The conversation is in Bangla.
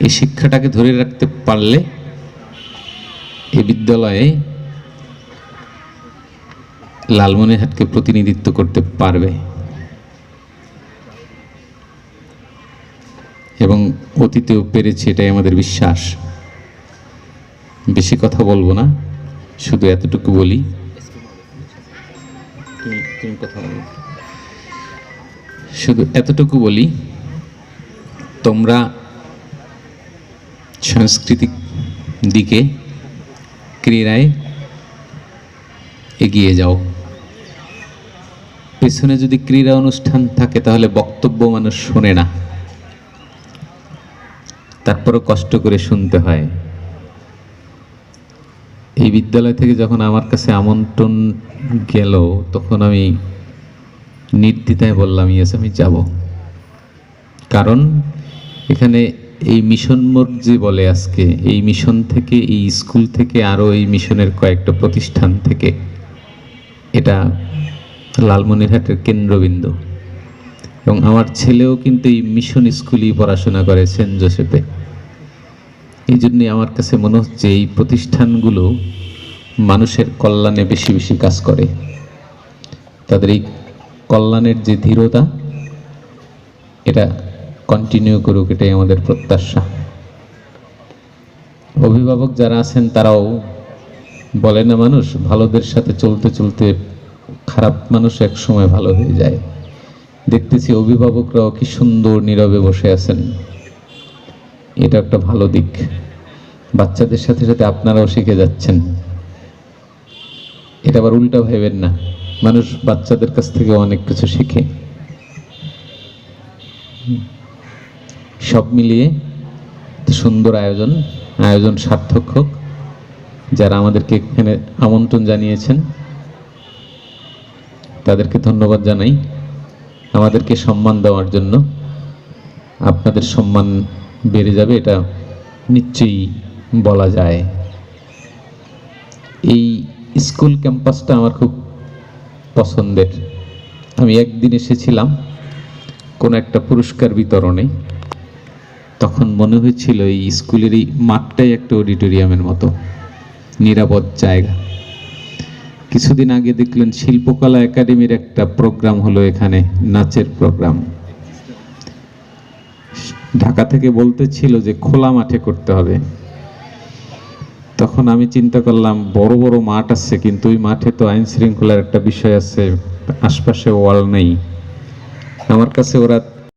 এই শিক্ষাটাকে ধরে রাখতে পারলে এই বিদ্যালয়ে লালমনিরহাটকে প্রতিনিধিত্ব করতে পারবে। এবং অতীতেও পেরেছে এটাই আমাদের বিশ্বাস। বেশি কথা বলব না, শুধু এতটুকু বলি। শুধু এতটুকু বলি, তোমরা সাংস্কৃতিক দিকে ক্রীড়ায় এগিয়ে যাও। পেছনে যদি ক্রীড়া অনুষ্ঠান থাকে, তাহলে বক্তব্য মানুষ শোনে না। তারপরও কষ্ট করে শুনতে হয়। এই বিদ্যালয় থেকে যখন আমার কাছে আমন্ত্রণ গেল, তখন আমি নির্দ্বিধায় বললাম, ইয়েস, আমি যাব। কারণ এখানে এই মিশন মোড় যে বলে আজকে, এই মিশন থেকে, এই স্কুল থেকে, আরও এই মিশনের কয়েকটা প্রতিষ্ঠান থেকে, এটা লালমনিরহাটের কেন্দ্রবিন্দু। এবং আমার ছেলেও কিন্তু এই মিশন স্কুলেই পড়াশোনা করে সেন্ট জোসেফে। এই জন্যই আমার কাছে মনে হচ্ছে এই প্রতিষ্ঠানগুলো মানুষের কল্যাণে বেশি বেশি কাজ করে। তাদের এই কল্যাণের যে ধীরতা, এটা কন্টিনিউ করুক, এটাই আমাদের প্রত্যাশা। অভিভাবক যারা আছেন, তারাও বলে না, মানুষ ভালোদের সাথে চলতে চলতে খারাপ মানুষ এক সময় ভালো হয়ে যায়। দেখতেছি অভিভাবকরাও কি সুন্দর নীরবে বসে আছেন। এটা একটা ভালো দিক। বাচ্চাদের সাথে সাথে আপনারাও শিখে যাচ্ছেন। এটা আবার উল্টা ভেবেন না। মানুষ বাচ্চাদের কাছ থেকে অনেক কিছু শিখে। সব মিলিয়ে সুন্দর আয়োজন আয়োজন সার্থক হোক। যারা আমাদেরকে এখানে আমন্ত্রণ জানিয়েছেন, তাদেরকে ধন্যবাদ জানাই। আমাদেরকে সম্মান দেওয়ার জন্য। আপনাদের সম্মান বেড়ে যাবে, এটা নিশ্চয়ই বলা যায়। এই স্কুল ক্যাম্পাসটা আমার খুব পছন্দের। আমি একদিন এসেছিলাম, কোনো একটা পুরস্কার বিতরণে। তখন মনে হয়েছিল এই স্কুলের এই মাঠটাই একটা অডিটোরিয়ামের মতো, নিরাপদ জায়গা। কিছুদিন আগে দেখলেন শিল্পকলা একাডেমির একটা প্রোগ্রাম হলো এখানে, নাচের প্রোগ্রাম। ঢাকা থেকে বলতে ছিল যে খোলা মাঠে করতে হবে। তখন আমি চিন্তা করলাম, বড় বড় মাঠ আছে, কিন্তু ওই মাঠে তো আইন শৃঙ্খলার একটা বিষয় আছে, আশপাশে ওয়াল নেই। আমার কাছে ওরা